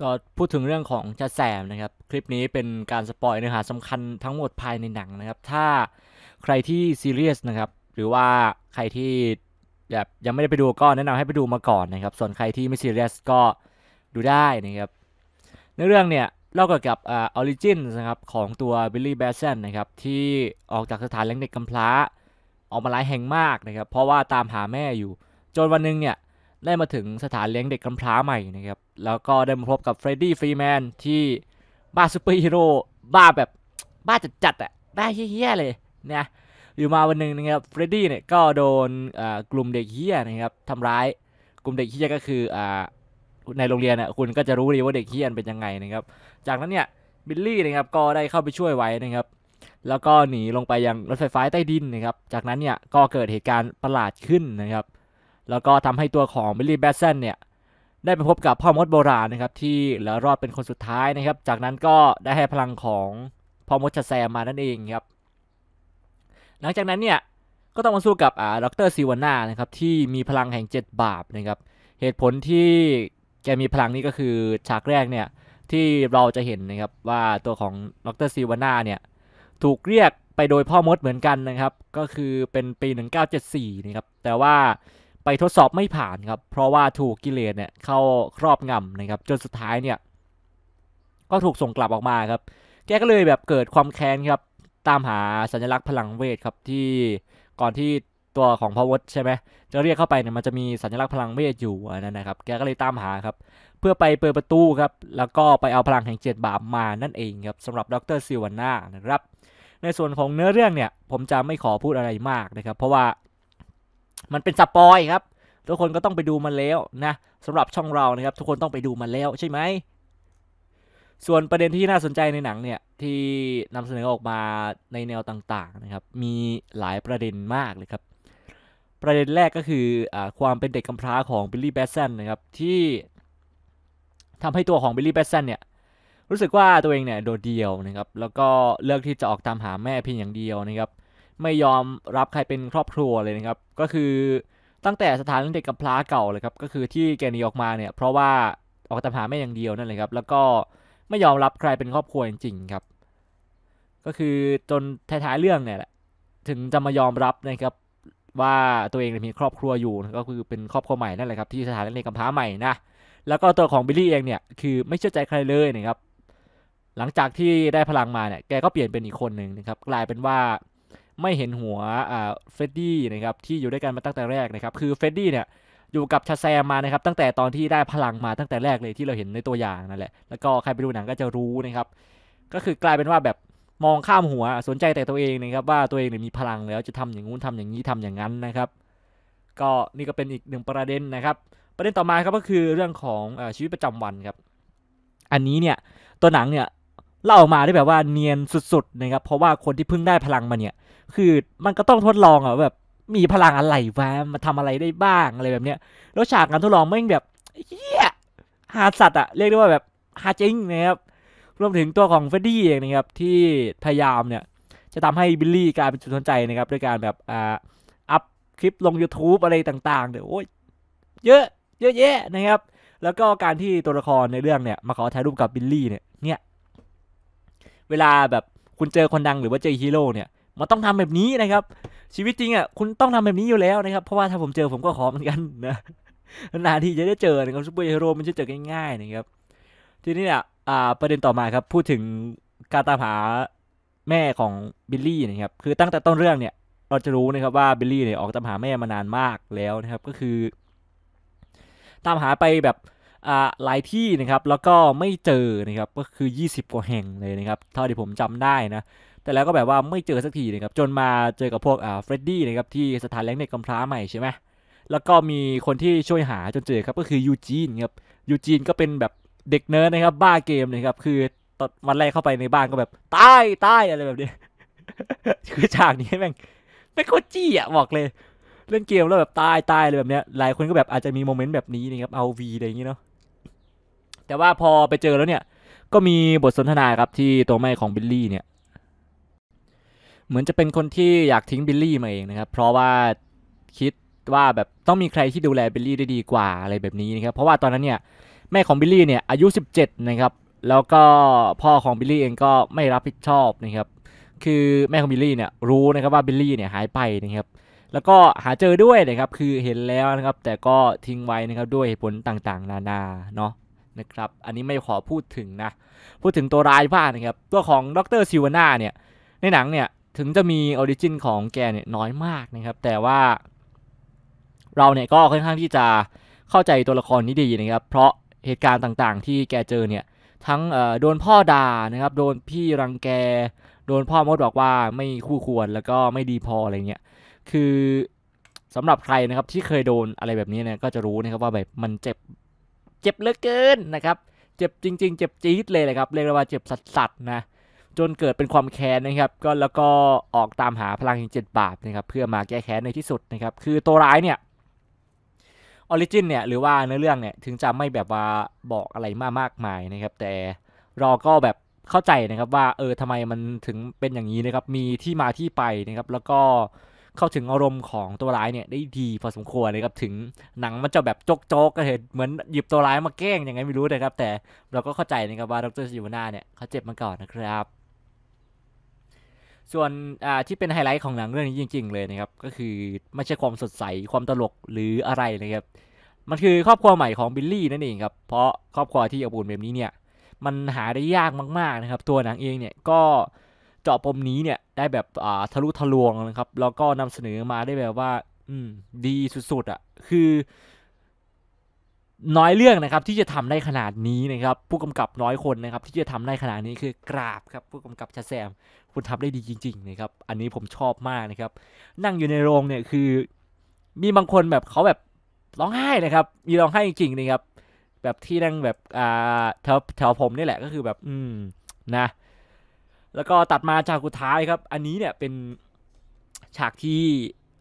ก็พูดถึงเรื่องของจะแซมนะครับ คลิปนี้เป็นการสปอยเนื้อหาสำคัญทั้งหมดภายในหนังนะครับ ถ้าใครที่ซีเรียสนะครับ หรือว่าใครที่แบบยังไม่ได้ไปดูก็แนะนำให้ไปดูมาก่อนนะครับ ส่วนใครที่ไม่ซีเรียสก็ดูได้นะครับ ในเรื่องเนี่ยเล่าเกี่ยวกับออริจินนะครับของตัวบิลลี่แบสเซนนะครับที่ออกจากสถานเลี้ยงเด็กกำพร้า ออกมาหลายแห่งมากนะครับ เพราะว่าตามหาแม่อยู่ จนวันหนึงเนี่ย ได้มาถึงสถานเลี้ยงเด็กกำพร้าใหม่นะครับ แล้วก็ได้มาพบกับเฟรดดี้ฟรีแมนที่บ้าซูเปอร์ฮีโร่บ้าแบบบ้าจัดๆอะบ้าเฮี้ยๆเลยนะอยู่มาวันหนึ่งนะครับเฟรดดี้เนี่ยก็โดนกลุ่มเด็กเฮี้ยนะครับทำร้ายกลุ่มเด็กเฮี้ยก็คืออในโรงเรียนอะคุณก็จะรู้ดีว่าเด็กเฮี้ยนเป็นยังไงนะครับ จากนั้นเนี่ยบิลลี่นะครับก็ได้เข้าไปช่วยไว้นะครับ แล้วก็หนีลงไปยังรถไฟฟ้าใต้ดินนะครับ จากนั้นเนี่ยก็เกิดเหตุการณ์ประหลาดขึ้นนะครับ แล้วก็ทำให้ตัวของบิลลี่แบสเซนเนี่ยได้ไปพบกับพ่อมดโบราณนะครับที่เหลือรอดเป็นคนสุดท้ายนะครับ จากนั้นก็ได้ให้พลังของพ่อมดชาแซมมานั่นเองครับ หลังจากนั้นเนี่ยก็ต้องมาสู้กับอ่าดรซีวาน่านะครับที่มีพลังแห่งเจ็ดบาปนะครับ เหตุผลที่แกมีพลังนี้ก็คือฉากแรกเนี่ยที่เราจะเห็นนะครับว่าตัวของดรซีวาน่าเนี่ยถูกเรียกไปโดยพ่อมดเหมือนกันนะครับ ก็คือเป็นปี 1974นะครับแต่ว่า ไปทดสอบไม่ผ่านครับ เพราะว่าถูกกิเลสเนี่ยเข้าครอบงำนะครับ จนสุดท้ายเนี่ย ก็ถูกส่งกลับออกมาครับ แกก็เลยแบบเกิดความแค้นครับ ตามหาสัญลักษณ์พลังเวทครับที่ก่อนที่ตัวของพ่อมดใช่ไหมจะเรียกเข้าไปเนี่ยมันจะมีสัญลักษณ์พลังเวทอยู่อันนั้นนะครับ แกก็เลยตามหาครับ เพื่อไปเปิดประตูครับ แล้วก็ไปเอาพลังแห่งเจ็ดบาปมานั่นเองครับสำหรับดรซิวาน่านะครับ ในส่วนของเนื้อเรื่องเนี่ย ผมจะไม่ขอพูดอะไรมากนะครับ เพราะว่า มันเป็นสปอยครับ ทุกคนก็ต้องไปดูมันแล้วนะสำหรับช่องเรานะครับ ทุกคนต้องไปดูมันแล้วใช่ไหมส่วนประเด็นที่น่าสนใจในหนังเนี่ยที่นำเสนอออกมาในแนวต่างๆนะครับ มีหลายประเด็นมากเลยครับ ประเด็นแรกก็คืออความเป็นเด็กกำพร้าของบิลลี่แบสเซนนะครับที่ทำให้ตัวของบิลลี่แบสเซนเนี่ยรู้สึกว่าตัวเองเนี่ยโดดเดี่ยวนะครับ แล้วก็เลือกที่จะออกตามหาแม่เพียงอย่างเดียวนะครับ ไม่ยอมรับใครเป็นครอบครัวเลยนะครับ ก็คือตั้งแต่สถานเด็กกำพร้าเก่าเลยครับ ก็คือที่แกนีออกมาเนี่ย เพราะว่าออกตามหาแม่อย่างเดียวนั่นเลยครับ แล้วก็ไม่ยอมรับใครเป็นครอบครัวจริงๆครับ ก็คือจนท้ายๆเรื่องเนี่ยแหละ ถึงจะมายอมรับนะครับว่าตัวเองมีครอบครัวอยู่ก็คือเป็นครอบครัวใหม่นั่นแหละครับที่สถานเลี้ยงเด็กกำพร้าใหม่นะ แล้วก็ตัวของบิลลี่เองเนี่ยคือไม่เชื่อใจใครเลยนะครับ หลังจากที่ได้พลังมาเนี่ยแกก็เปลี่ยนเป็นอีกคนหนึ่งนะครับ กลายเป็นว่า ไม่เห็นหัวอ่าเฟรดดี้นะครับที่อยู่ด้วยกันมาตั้งแต่แรกนะครับคือเฟรดดี้เนี่ยอยู่กับชาแซมมานะครับตั้งแต่ตอนที่ได้พลังมาตั้งแต่แรกเลยที่เราเห็นในตัวอย่างนั่นแหละแล้วก็ใครไปดูหนังก็จะรู้นะครับก็คือกลายเป็นว่าแบบมองข้ามหัวสนใจแต่ตัวเองนะครับว่าตัวเองเนี่ยมีพลังแล้วจะทำอย่างงู้นทำอย่างนี้ทำอย่างนั้นนะครับ ก็นี่ก็เป็นอีกหนึ่งประเด็นนะครับ ประเด็นต่อมาครับก็คือเรื่องของอชีวิตประจำวันครับ อันนี้เนี่ยตัวหนังเนี่ยเล่าออกมาได้แบบว่าเนียนสุดๆนะครับเพราะว่าคนที่เพิ่งได้พลังมาเนี่ย คือมันก็ต้องทดลองอะว่าแบบมีพลังอะไรวะมาทำอะไรได้บ้างอะไรแบบเนี้ยแล้วฉากการทดลองแม่งแบบเฮียหาสัตว์อะเรียกได้ว่าแบบหาจริงนะครับรวมถึงตัวของเฟดดี้เองนะครับที่พยายามเนี่ยจะทำให้บิลลี่กลายเป็นจุดสนใจนะครับด้วยการแบบอ่าอัพคลิปลง YouTube อะไรต่างๆเนี่ยโอ้ยเยอะเยอะแยะนะครับ แล้วก็การที่ตัวละครในเรื่องเนี่ยมาขอถ่ายรูปกับบิลลี่เนี่ยเนี่ยเวลาแบบคุณเจอคนดังหรือว่าเจอฮีโร่เนี่ย มันต้องทำแบบนี้นะครับ ชีวิตจริงอะคุณต้องทำแบบนี้อยู่แล้วนะครับ เพราะว่าถ้าผมเจอผมก็ขอเหมือนกันนะนานที่จะได้เจอนะครับซูเปอร์ฮีโร่มันจะเจอง่ายๆนะครับทีนี้เนี่ยอ่าประเด็นต่อมาครับพูดถึงการตามหาแม่ของบิลลี่นะครับคือตั้งแต่ต้นเรื่องเนี่ยเราจะรู้นะครับว่าบิลลี่เนี่ยออกตามหาแม่มานานมากแล้วนะครับ ก็คือ ตามหาไปแบบ หลายที่นะครับแล้วก็ไม่เจอนะครับก็คือ 20 กว่าแห่งเลยนะครับเท่าที่ผมจำได้นะแต่แล้วก็แบบว่าไม่เจอสักทีนะครับจนมาเจอกับพวกอ่าเฟรดดี้นะครับที่สถานเลี้ยงเด็กกำพร้าใหม่ใช่ไหมแล้วก็มีคนที่ช่วยหาจนเจอครับก็คือยูจีนครับยูจีนก็เป็นแบบเด็กเนิร์ดนะครับบ้าเกมนะครับคือตอนวันแรกเข้าไปในบ้านก็แบบตายตายอะไรแบบนี้คือฉากนี้แม่งไม่โคตรจี้อะบอกเลยเล่นเกมแล้วแบบตายตายอะไรแบบเนี้ยหลายคนก็แบบอาจจะมีโมเมนต์แบบนี้นะครับเอาวีอะไรอย่างเงี้เนาะ แต่ว่าพอไปเจอแล้วเนี่ย ก็มีบทสนทนาครับที่ตัวแม่ของบิลลี่เนี่ย เหมือนจะเป็นคนที่อยากทิ้งบิลลี่มาเองนะครับ เพราะว่าคิดว่าแบบต้องมีใครที่ดูแลบิลลี่ได้ดีกว่าอะไรแบบนี้นะครับ เพราะว่าตอนนั้นเนี่ยแม่ของบิลลี่เนี่ยอายุ 17 นะครับ แล้วก็พ่อของบิลลี่เองก็ไม่รับผิดชอบนะครับ คือแม่ของบิลลี่เนี่ยรู้นะครับว่าบิลลี่เนี่ยหายไปนะครับ แล้วก็หาเจอด้วยนะครับ คือเห็นแล้วนะครับ แต่ก็ทิ้งไว้นะครับด้วยผลต่างๆ นานาเนาะ นะครับ อันนี้ไม่ขอพูดถึงนะ พูดถึงตัวร้ายบ้างนะครับ ตัวของดรซิวาน่าเนี่ย ในหนังเนี่ยถึงจะมีออริจินของแกเนี่ยน้อยมากนะครับ แต่ว่าเราเนี่ยก็ค่อนข้างที่จะเข้าใจตัวละครนี้ดีนะครับ เพราะเหตุการณ์ต่างๆ ที่แกเจอเนี่ย ทั้งโดนพ่อด่านะครับ โดนพี่รังแก โดนพ่อมดบอกว่าไม่คู่ควรแล้วก็ไม่ดีพออะไรเงี้ย คือสำหรับใครนะครับที่เคยโดนอะไรแบบนี้เนี่ยก็จะรู้นะครับว่าแบบมันเจ็บ จ็บเหลือเกินนะครับเจ็บจริง ๆ เจ็บจี๊ดเลยเลยครับเรียกว่าเจ็บสัสๆนะจนเกิดเป็นความแค้นนะครับ ก็แล้วก็ออกตามหาพลังแห่งเจ็ดบาปนะครับเพื่อมาแก้แค้นในที่สุดนะครับ คือตัวร้ายเนี่ยออริจินเนี่ยหรือว่าเนื้อเรื่องเนี่ยถึงจะไม่แบบว่าบอกอะไรมากมากมายนะครับ แต่เราก็แบบเข้าใจนะครับว่าเออทำไมมันถึงเป็นอย่างนี้นะครับ มีที่มาที่ไปนะครับ แล้วก็ เข้าถึงอารมณ์ของตัวร้ายเนี่ยได้ดีพอสมควรนะครับถึงหนังมันจะแบบโจกโจกก็เห็นเหมือนหยิบตัวร้ายมาแกล้งยังไงไม่รู้นะครับ แต่เราก็เข้าใจนะครับว่าดรซิวนาเนี่ยเขาเจ็บมาก่อนนะครับ ส่วนที่เป็นไฮไลท์ของหนังเรื่องนี้จริง ๆ เลยนะครับ ก็คือไม่ใช่ความสดใสความตลกหรืออะไรนะครับมันคือครอบครัวใหม่ของบิลลี่นั่นเองครับ เพราะครอบครัวที่อบอุ่นแบบนี้เนี่ย มันหาได้ยากมากๆนะครับ ตัวหนังเองเนี่ยก็ เจาะปมนี้เนี่ยได้แบบอ่าทะลุทะลวงนะครับ แล้วก็นำเสนอมาได้แบบว่า อืม ดีสุดๆอะ่ะ คือ น้อยเรื่องนะครับ ที่จะทำได้ขนาดนี้นะครับ ผู้กำกับน้อยคนนะครับ ที่จะทำได้ขนาดนี้คือกราบครับ ผู้กำกับชาแซม คุณทำได้ดีจริง ๆ นะครับ อันนี้ผมชอบมากนะครับ นั่งอยู่ในโรงเนี่ยคือ มีบางคนแบบเขาแบบร้องไห้นะครับ มีร้องไห้จริงๆนะครับ แบบที่นั่งแบบอ่าแถวแถวผมนี่แหละก็คือแบบ อืมนะ แล้วก็ตัดมาจากสุดท้ายครับ อันนี้เนี่ยเป็นฉากที่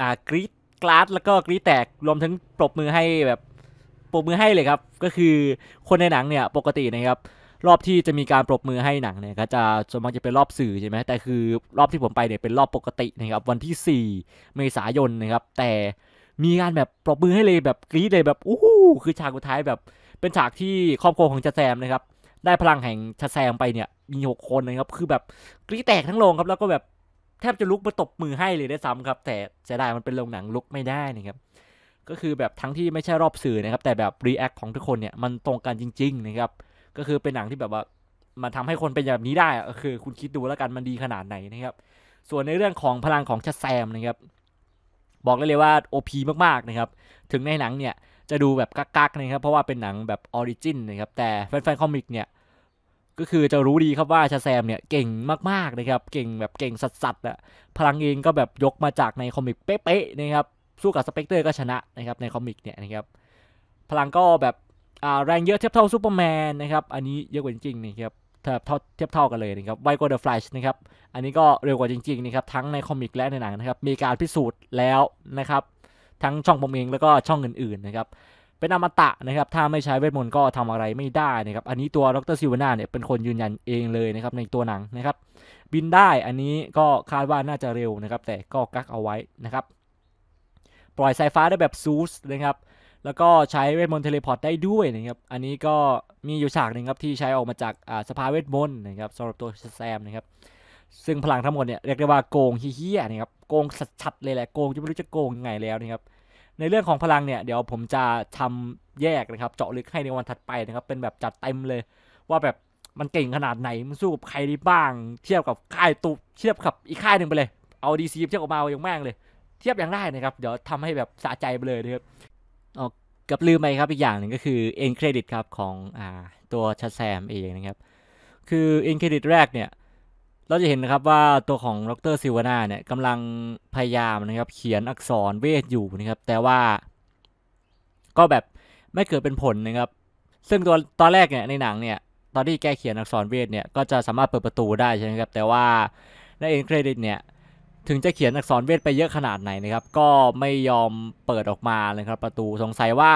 อ่ากรีดกราดแล้วก็กรีดแตกรวมทั้งปรบมือให้แบบปรบมือให้เลยครับ ก็คือคนในหนังเนี่ยปกตินะครับ รอบที่จะมีการปรบมือให้หนังเนี่ยก็จะส่วนมากจะเป็นรอบสื่อใช่ไหมแต่คือรอบที่ผมไปเนี่ยเป็นรอบปกตินะครับ วันที่ 4 เมษายนนะครับ แต่มีการแบบปรบมือให้เลยแบบกรี๊ดเลยแบบอู้คือฉากสุดท้ายแบบเป็นฉากที่ครอบครัวของจะแซมนะครับ ได้พลังแห่งชะแซมไปเนี่ย มีหกคนนะครับ คือแบบกรีแตกทั้งโรงครับ แล้วก็แบบแทบจะลุกมาตบมือให้เลยได้ซ้ำครับ แต่เสียดายมันเป็นโรงหนังลุกไม่ได้นะครับ ก็คือแบบทั้งที่ไม่ใช่รอบสื่อนะครับ แต่แบบรีแอคของทุกคนเนี่ยมันตรงกันจริง ๆ นะครับ ก็คือเป็นหนังที่แบบว่ามันทำให้คนเป็นแบบนี้ได้ก็คือ คุณคิดดูแล้วกันมันดีขนาดไหนนะครับ ส่วนในเรื่องของพลังของชัดแซมนะครับ บอกเลยเลยว่า OP มากๆนะครับ ถึงในหนังเนี่ยจะดูแบบกักๆนะครับ เพราะว่าเป็นหนังแบบออริจินนะครับ แต่แฟนๆคอมิกเนี่ย ก็คือจะรู้ดีครับว่าชาแซมเนี่ยเก่งมากๆนะครับ เก่งแบบเก่งสัสๆอะพลังเองก็แบบยกมาจากในคอมิกเป๊ะๆนะครับสู้กับสเปกเตอร์ก็ชนะนะครับในคอมิกเนี่ยนะครับพลังก็แบบแรงเยอะเทียบเท่าซูเปอร์แมนนะครับอันนี้เยอะกว่าจริงๆนะครับเทียบเท่าเทียบเท่ากันเลยนะครับไวกว่าเดอะแฟลชนะครับอันนี้ก็เร็วกว่าจริงๆนะครับทั้งในคอมิกและในหนังนะครับมีการพิสูจน์แล้วนะครับทั้งช่องผมเองแล้วก็ช่องอื่นๆนะครับ เป็นอมตะนะครับ ถ้าไม่ใช้เวทมนต์ก็ทำอะไรไม่ได้นะครับ อันนี้ตัวดรซิวาน่าเนี่ยเป็นคนยืนยันเองเลยนะครับในตัวหนังนะครับ บินได้อันนี้ก็คาดว่าน่าจะเร็วนะครับ แต่ก็กักเอาไว้นะครับ ปล่อยสายฟ้าได้แบบซูสนะครับแล้วก็ใช้เวทมนต์เทเลพอร์ตได้ด้วยนะครับ อันนี้ก็มีอยู่ฉากหนึ่งครับที่ใช้ออกมาจากสภาเวทมนต์นะครับสำหรับตัวแซมนะครับ ซึ่งพลังทั้งหมดเนี่ยเรียกได้ว่าโกงเฮี้ยนะครับ โกงชัดๆเลยแหละ โกงจะไม่รู้จะโกงยังไงแล้วนะครับ ในเรื่องของพลังเนี่ยเดี๋ยวผมจะทำแยกนะครับ เจาะลึกให้ในวันถัดไปนะครับ เป็นแบบจัดเต็มเลย ว่าแบบมันเก่งขนาดไหนมันสู้กับใครได้บ้าง เทียบกับค่ายตุบเทียบกับอีกค่ายหนึ่งไปเลย เอาดีซีเทียบกับมาอย่างแม่งเลย เทียบอย่างได้นะครับ เดี๋ยวทำให้แบบสะใจไปเลยนะครับออกับลืมไปครับอีกอย่างหนึ่งก็คือเอ็นเครดิตครับของอ่าตัวชัดแซมเองนะครับ คือเอ็นเครดิตแรกเนี่ย เราจะเห็นนะครับว่าตัวของดรซิวาน่าเนี่ยกำลังพยายามนะครับเขียนอักษรเวทอยู่นะครับ แต่ว่า ก็แบบไม่เกิดเป็นผลนะครับ ซึ่งตัวตอนแรกเนี่ยในหนังเนี่ยตอนที่แกเขียนอักษรเวทเนี่ยก็จะสามารถเปิดประตูได้ใช่ไหมครับ แต่ว่าในเอ็นเครดิตเนี่ยถึงจะเขียนอักษรเวทไปเยอะขนาดไหนนะครับ ก็ไม่ยอมเปิดออกมาเลยครับประตูสงสัยว่า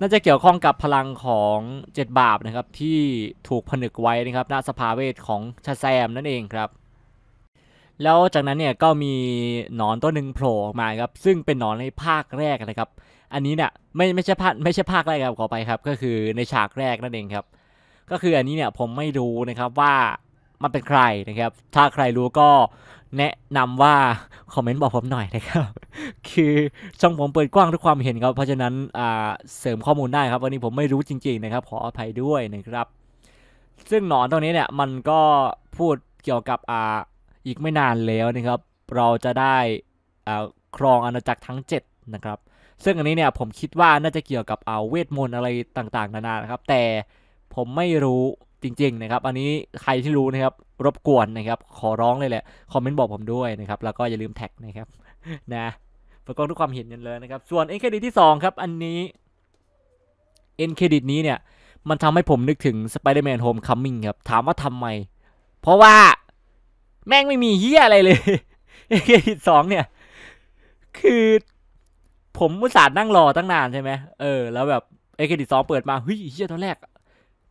น่าจะเกี่ยวข้องกับพลังของเจ็ดบาปนะครับที่ถูกผนึกไว้นะครับณสภาเวทของชาแซมนั่นเองครับ แล้วจากนั้นเนี่ยก็มีหนอนตัวหนึ่งโผล่ออกมาครับซึ่งเป็นหนอนในภาคแรกนะครับ อันนี้เนี่ยไม่ไม่ใช่ภาคไม่ใช่ภาคแรกครับขอไปครับ ก็คือในฉากแรกนั่นเองครับ ก็คืออันนี้เนี่ยผมไม่รู้นะครับว่ามันเป็นใครนะครับ ถ้าใครรู้ก็ แนะนำว่าคอมเมนต์บอกผมหน่อยนะครับ คือช่องผมเปิดกว้างทุกความเห็นครับ เพราะฉะนั้นอ่าเสริมข้อมูลได้ครับ วันนี้ผมไม่รู้จริง ๆ นะครับ ขออภัยด้วยนะครับ ซึ่งหนอนตัวนี้เนี่ยมันก็พูดเกี่ยวกับอ่าอีกไม่นานแล้วนะครับ เราจะได้อ่าครองอาณาจักรทั้ง 7 นะครับ ซึ่งอันนี้เนี่ยผมคิดว่าน่าจะเกี่ยวกับเอาเวทมนต์อะไรต่างๆ นานานะครับ แต่ผมไม่รู้ จริงๆนะครับ อันนี้ใครที่รู้นะครับ รบกวนนะครับ ขอร้องเลยแหละ คอมเมนต์บอกผมด้วยนะครับ แล้วก็อย่าลืมแท็กนะครับ นะประกอบทุกความเห็นกันเลยนะครับ ส่วนเอ็นเครดิตที่ 2 ครับ อันนี้เอ็นเครดิตนี้เนี่ย มันทำให้ผมนึกถึง Spider-Man Homecoming ครับ ถามว่าทำไม เพราะว่าแม่งไม่มีเฮียอะไรเลยเอ็นเครดิตสองเนี่ย คือผมมุตส่าห์นั่งรอตั้งนานใช่ไหมเออ แล้วแบบเอ็นเครดิตสองเปิดมาเฮ้ยเฮียตอนแรก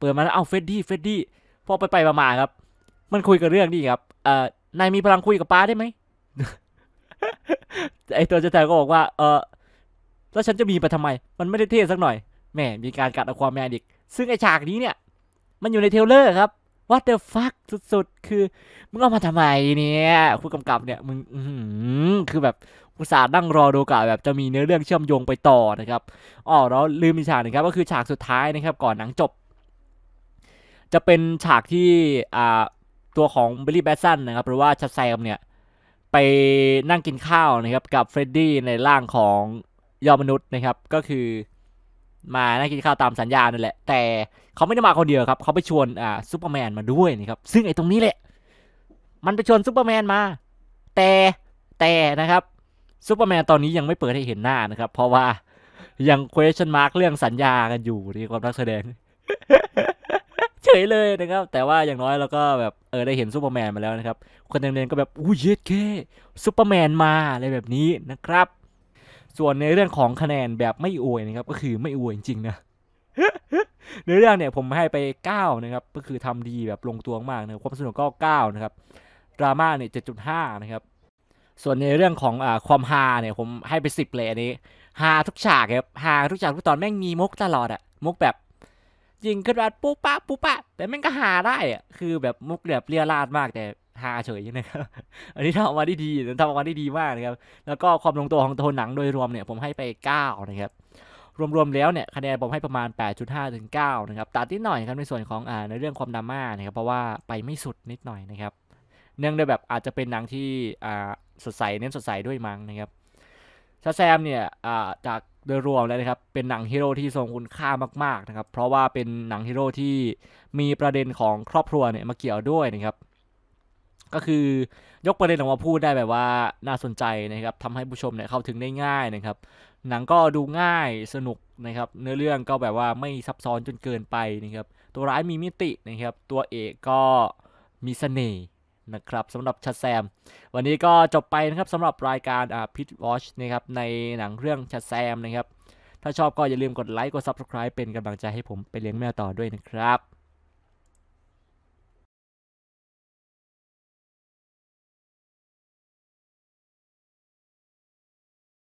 ปิดมาแล้วเอาเฟดดี้เฟดดี้พอไปไปมาๆครับ มันคุยกับเรื่องนี้ครับเอ่อนายมีพลังคุยกับป้าได้ไหมไอตัวเจ้าชายก็บอกว่า เออแล้วฉันจะมีไปทำไม มันไม่ได้เท่สักหน่อยแหมมีการกัดเอาความแมนอีก ซึ่งไอฉากนี้เนี่ย มันอยู่ในเทรลเลอร์ครับ what the fuck สุดๆ คือ มึงเอามาทำไมเนี่ยผู้กำกับเนี่ย มึงคือแบบอุตส่าห์นั่งรอดูกะแบบจะมีเนื้อเรื่องเชื่อมโยงไปต่อนะครับอ๋อแล้วลืมอีกฉากหนึงครับ ก็คือฉากสุดท้ายนะครับ ก่อนหนังจบ จะเป็นฉากที่อ่าตัวของเบลลี่แบสซันนะครับหรือว่าชัดแซมเนี่ยไปนั่งกินข้าวนะครับกับเฟรดดี้ในร่างของยอดมนุษย์นะครับก็คือมานั่งกินข้าวตามสัญญานั่นแหละ แต่เขาไม่ได้มาคนเดียวครับ เขาไปชวนอ่าซูเปอร์แมนมาด้วยนะครับ ซึ่งไอ้ตรงนี้แหละ มันไปชวนซูเปอร์แมนมา แต่แต่นะครับซูเปอร์แมนตอนนี้ยังไม่เปิดให้เห็นหน้านะครับ เพราะว่ายัง question mark เรื่องสัญญากันอยู่ในความนักแสดง ยเลยนะครับ แต่ว่าอย่างน้อยเราก็แบบเออได้เห็นซูเปอร์แมนมาแล้วนะครับ คนเดินก็แบบอู้ยเย็ดแค่ซูเปอร์แมนมาอะไรแบบนี้นะครับ ส่วนในเรื่องของคะแนนแบบไม่อวยนะครับ ก็คือไม่อวยจริงๆนะในเรื่องเนี่ยผมให้ไป 9 นะครับ ก็คือทำดีแบบลงตัวมากนะคความสนุกก็9นะครับดราม่าเนี่ย7.5 นะครับ ส่วนในเรื่องของอความฮาเนี่ยผมให้ไป 10 เลยอันนี้ฮาทุกฉากครับฮาทุกฉากทุกตอนแม่งมีมุกตลอดอะมุกแบบ ยิงขึ้นมาปุ๊บปะปุ๊บปะแต่แม่งก็ฮาได้อะคือแบบมุกแบบเรียราดมากแต่ฮาเฉยนะครับ อันนี้ทำออกมาได้ดีทำออกมาได้ดีมากนะครับ แล้วก็ความลงตัวของโทนหนังโดยรวมเนี่ยผมให้ไป 9 นะครับ รวมๆแล้วเนี่ยคะแนนผมให้ประมาณ 8.5 ถึง 9 นะครับ ตัดนิดหน่อยครับในส่วนของอ่าในเรื่องความดราม่านะครับ เพราะว่าไปไม่สุดนิดหน่อยนะครับ เนื่องด้วยแบบอาจจะเป็นหนังที่อ่าสดใสเน้นสดใสด้วยมั้งนะครับ ชาแซมเนี่ยจากโดยรวมแล้วนะครับ เป็นหนังฮีโร่ที่ทรงคุณค่ามาก ๆนะครับ เพราะว่าเป็นหนังฮีโร่ที่มีประเด็นของครอบครัวเนี่ยมาเกี่ยวด้วยนะครับ ก็คือยกประเด็นออกมาพูดได้แบบว่าน่าสนใจนะครับทำให้ผู้ชมเนี่ยเข้าถึงได้ง่ายนะครับ หนังก็ดูง่ายสนุกนะครับ เนื้อเรื่องก็แบบว่าไม่ซับซ้อนจนเกินไปนะครับ ตัวร้ายมีมิตินะครับ ตัวเอกก็มีเสน่ห์ นะครับสำหรับชัดแซม วันนี้ก็จบไปนะครับสำหรับรายการอ่าพิทวอชนะครับในหนังเรื่องชัดแซมนะครับ ถ้าชอบก็อย่าลืมกดไลค์กด Subscribe เป็นกำลังใจให้ผมไปเลี้ยงแมวต่อด้วยนะครับ